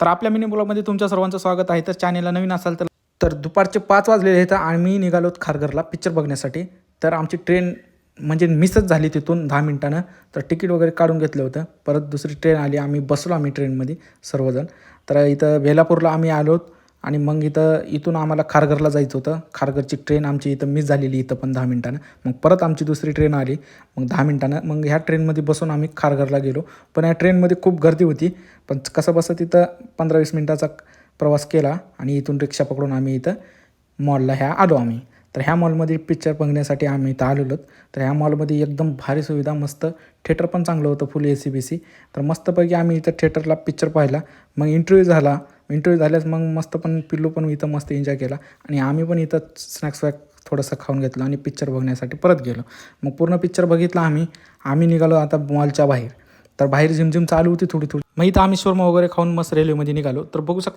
तर आपल्या मिनी ब्लॉगमध्ये तुमच्या सर्वांचं स्वागत आहे. तर चॅनेलला नवीन असाल तर तर दुपारचे पाच वाजलेले आहेत आम्ही निघालो खारघरला पिक्चर बघण्यासाठी. तर आमची ट्रेन म्हणजे मिसच झाली तिथून दहा मिनिटानं. तर तिकीट वगैरे काढून घेतलं होतं. परत दुसरी ट्रेन आली. आम्ही बसलो आम्ही ट्रेनमध्ये सर्वजण. तर इथं बेलापूरला आम्ही आलो. आणि मग इथं इथून आम्हाला खारघरला जायचं होतं. खारघरची ट्रेन आमची इथं मिस झालेली इथं पण दहा मिनिटानं. मग परत आमची दुसरी ट्रेन आली. मग दहा मिनिटानं मग ह्या ट्रेनमध्ये बसून आम्ही खारघरला गेलो. पण या ट्रेनमध्ये खूप गर्दी होती. पण कसं बसं तिथं पंधरा वीस मिनिटाचा प्रवास केला आणि इथून रिक्षा पकडून आम्ही इथं मॉलला ह्या आलो आम्ही. तर ह्या मॉलमध्ये पिक्चर बघण्यासाठी आम्ही इथं आलेलो तर ह्या मॉलमध्ये एकदम भारी सुविधा मस्त थिएटर पण चांगलं होतं फुल ए सी बी सी तर मस्तपैकी आम्ही इथं थिएटरला पिक्चर पाहिला. मग इंटरव्ह्यू झाला. इंटरव्ह्यू झाल्यास मग मस्त पण पिल्लू पण इथं मस्त एन्जॉय केला. आणि आम्ही पण इथं स्नॅक्स वॅक थोडंसं खाऊन घेतलं आणि पिक्चर बघण्यासाठी परत गेलो. मग पूर्ण पिक्चर बघितला आम्ही. आम्ही निघालो आता मॉलच्या बाहेर. तर बाहेर झिमझिम चालू होती थोडी थोडी. मग इथं आम्ही शोरमा वगैरे खाऊन मस्त रेल्वेमध्ये निघालो. तर बघू शकता